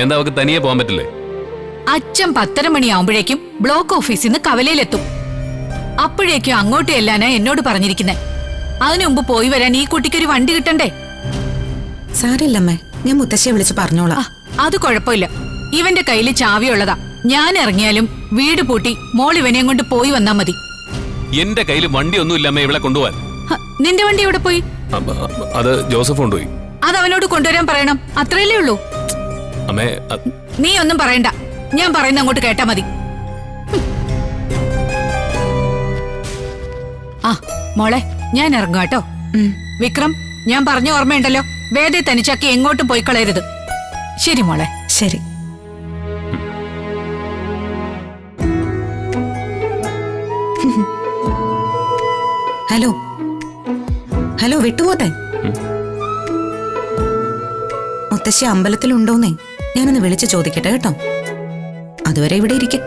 എന്താ അവക്ക് തനിയെ പോകാൻ പറ്റില്ലേ? അച്ഛൻ പത്തര മണിയാവുമ്പോഴേക്കും ബ്ലോക്ക് ഓഫീസിൽ നിന്ന് കവലയിലെത്തും. അപ്പോഴേക്കും അങ്ങോട്ട് എല്ലാനാ എന്നോട് പറഞ്ഞിരിക്കുന്നെ. അതിനു മുമ്പ് പോയി വരാൻ ഈ കുട്ടിക്കൊരു വണ്ടി കിട്ടണ്ടേ? സാരില്ലമ്മേ ഞാൻ മുത്തശ്ശിയെ വിളിച്ച് പറഞ്ഞോളാം. അത് കുഴപ്പമില്ല. ഇവന്റെ കയ്യിൽ ചാവിയുള്ളതാ. ഞാൻ ഇറങ്ങിയാലും വീട് പൂട്ടി മോൾ ഇവനെയും കൊണ്ട് പോയി വന്നാ മതി. എന്റെ കയ്യിൽ വണ്ടിയൊന്നും ഇല്ല അമ്മേ ഇവളെ കൊണ്ടുപോവാൻ ഹ, നിന്റെ വണ്ടി എവിടെ പോയി? അത് ജോസഫ് കൊണ്ടുപോയി. അത് അവനോട് കൊണ്ടുവരാൻ പറയണം. അത്രയല്ലേ ഉള്ളൂ. അമ്മേ നീ ഒന്നും പറയണ്ട. ഞാൻ പറയുന്ന അങ്ങോട്ട് കേട്ടാ മതി. ആ മോളെ ഞാൻ ഇറങ്ങും കേട്ടോ. വിക്രം ഞാൻ പറഞ്ഞ ഓർമ്മയുണ്ടല്ലോ. വേദി തനിച്ചാക്കി എങ്ങോട്ടും പോയി കളയരുത്. ശരി മോളെ ശരി. ഹലോ. ഹലോ വിട്ടുപോട്ടെ മുത്തശ്ശി അമ്പലത്തിലുണ്ടോന്നേ? ഞാനൊന്ന് വിളിച്ചു ചോദിക്കട്ടെ കേട്ടോ. അതുവരെ ഇവിടെ ഇരിക്കും.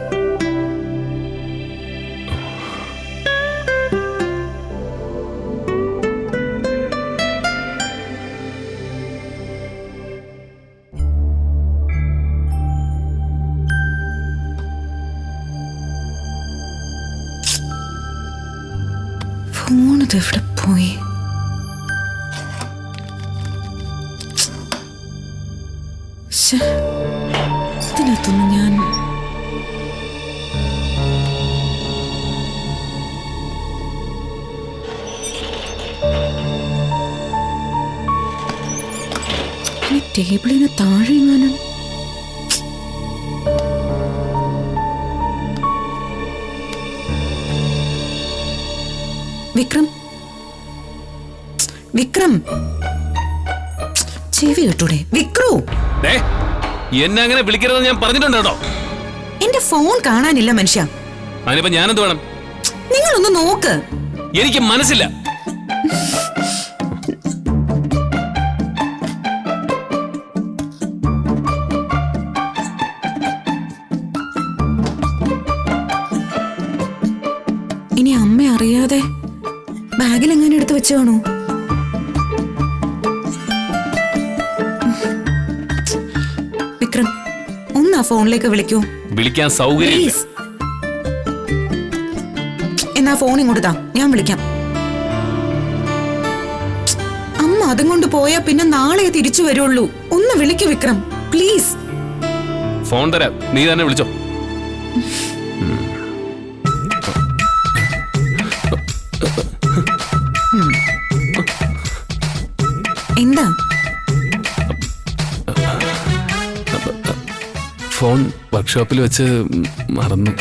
ഫോണത് എവിടെ പോയി? ഇതിനകത്തൊന്നും ഞാൻ ഈ ടേബിളിന് താഴെ എങ്ങാനും വിക്രം. വിക്രം. ചെവി കിട്ടൂടെ വിക്രു. എന്നെ അങ്ങനെ വിളിക്കരുതെന്ന് ഞാൻ പറഞ്ഞിട്ടുണ്ടോ എന്റെ ഫോൺ കാണാനില്ല മനുഷ്യ. അതിനിപ്പോ ഞാനെന്ത് വേണം? നിങ്ങളൊന്ന് നോക്ക്. എനിക്ക് മനസ്സില്ല. ഇനി അമ്മ അറിയാതെ ബാഗിൽ എങ്ങനെ എടുത്ത് വെച്ച് ഒന്ന് ആ ഫോണിലേക്ക് വിളിക്കൂ. വിളിക്കാൻ സൗകര്യം പ്ലീസ് എന്നാ ഫോൺ ഇങ്ങോട്ട് താ. ഞാൻ വിളിക്കാം. അമ്മ അതും കൊണ്ട് പോയാ പിന്നെ നാളെ തിരിച്ചു വരുള്ളൂ. ഒന്ന് വിളിക്കൂ വിക്രം. പ്ലീസ് ഫോൺ തരാം. നീ തന്നെ വിളിച്ചോ. ഫോൺ വർക്ക്ഷോപ്പിൽ വെച്ച് മറന്നു.